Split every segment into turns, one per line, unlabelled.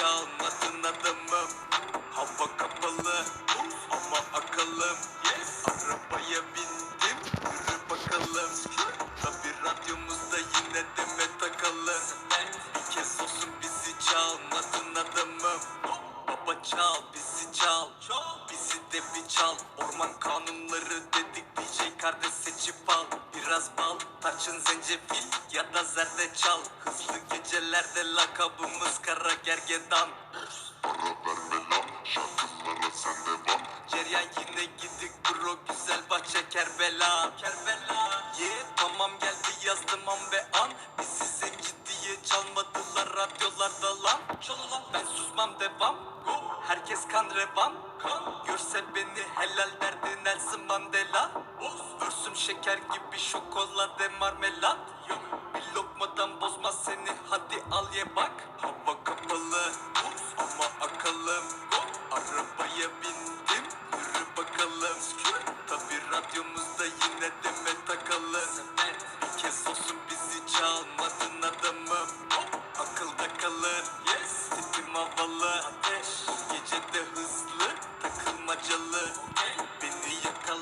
yanlış anlasın adamım. Hava kapalı ama akıllım Arabaya bindim yürü bakalım. Tabi radyomuzda yine deme takalı Bir kez olsun bizi çalmasın adamım. Baba çal bizi çal. Bizi de bir çal. Orman kanunları dedik DJ kardeş seçip al. Biraz bak tarçın zencefil ya da zerdeçal Hızlı gecelerde lakabımız kara gergedan.
Para verme lan şarkılara sen devam
Ceryan yine gidik bro güzel bahçe Kerbela. Kerbela. Yeah tamam geldi yazdım an şeker gibi şokolade marmelat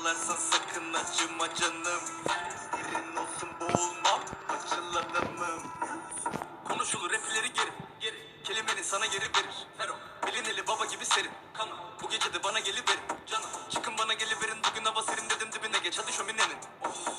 yakalarsan sakın acıma canım. Birin olsun boğulmam acıl adamım Konuşulur rapleri geri geri. Kelimeni sana geri verir. Fero Bilineli baba gibi serin. Kanım Bu gece de bana geliverin. Canım Çıkın bana geliverin. Bugün hava serin dedim dibine geç. Hadi şöminenin. Oh,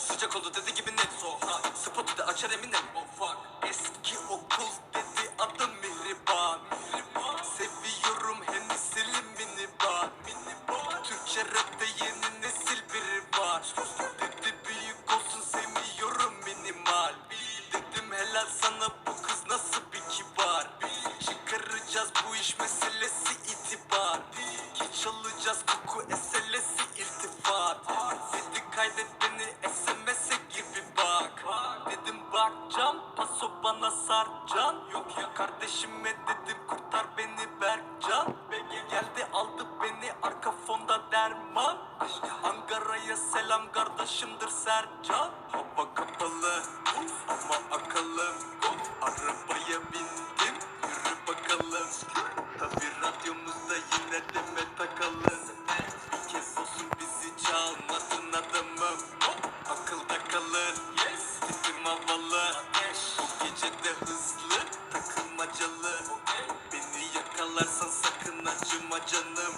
Geç alacağız koku eselesi iltifat. Dedi kaydet beni SMS'e gir bir bak. Dedim bakcan paso bana sarcan Yok ya kardeşime dedim kurtar beni Berkcan. BG geldi aldı beni arka fonda derman. Ankara'ya selam kardeşimdir Sercan. Hava kapalı ama akalım Arabaya bindim havalı Bu gece de hızlı takılmacalı. Beni yakalarsan sakın acıma canım